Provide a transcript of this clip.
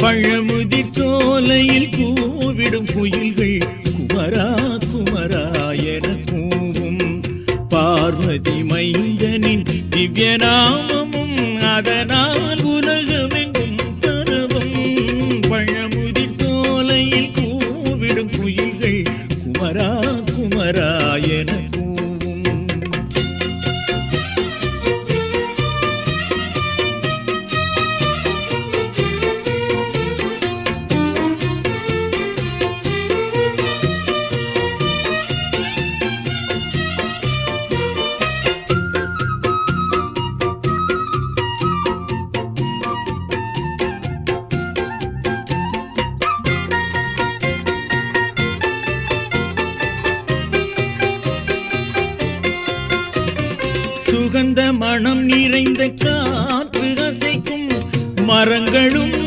பழமுதி சோலையில் கூவிடும் குயில்கள் குமரா குமரா என கூவும். பார்வதி மைந்தனின் திவ்ய நாமமும் அதனால் உலகமெங்கும் பரவும் பழமுதி சோலையில் கூவிடும் குயில்கள் குமரா குமரா என கூ மனம் நிறைந்த காற்று அசைக்கும் மரங்களும்